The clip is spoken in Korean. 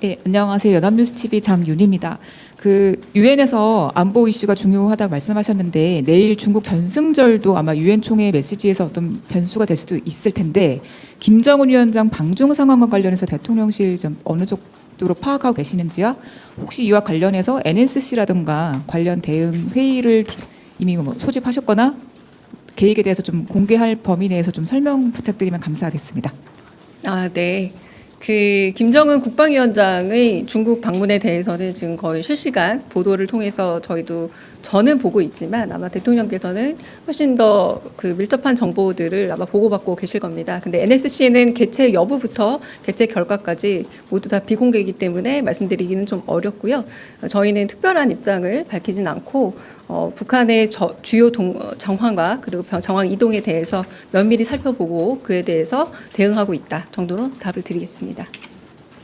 네, 안녕하세요. 연합뉴스 TV 장윤입니다. 그 유엔에서 안보 이슈가 중요하다고 말씀하셨는데 내일 중국 전승절도 아마 유엔 총회 메시지에서 어떤 변수가 될 수도 있을 텐데 김정은 위원장 방중 상황과 관련해서 대통령실 좀 어느 정도로 파악하고 계시는지요? 혹시 이와 관련해서 NSC라든가 관련 대응 회의를 이미 뭐 소집하셨거나 계획에 대해서 좀 공개할 범위 내에서 좀 설명 부탁드리면 감사하겠습니다. 아, 네. 그 김정은 국방위원장의 중국 방문에 대해서는 지금 거의 실시간 보도를 통해서 저희도 저는 보고 있지만 아마 대통령께서는 훨씬 더 그 밀접한 정보들을 아마 보고받고 계실 겁니다. 근데 NSC는 개최 여부부터 개최 결과까지 모두 다 비공개이기 때문에 말씀드리기는 좀 어렵고요. 저희는 특별한 입장을 밝히진 않고 어, 북한의 저, 주요 동, 어, 정황과 그리고 변- 정황 이동에 대해서 면밀히 살펴보고 그에 대해서 대응하고 있다 정도로 답을 드리겠습니다.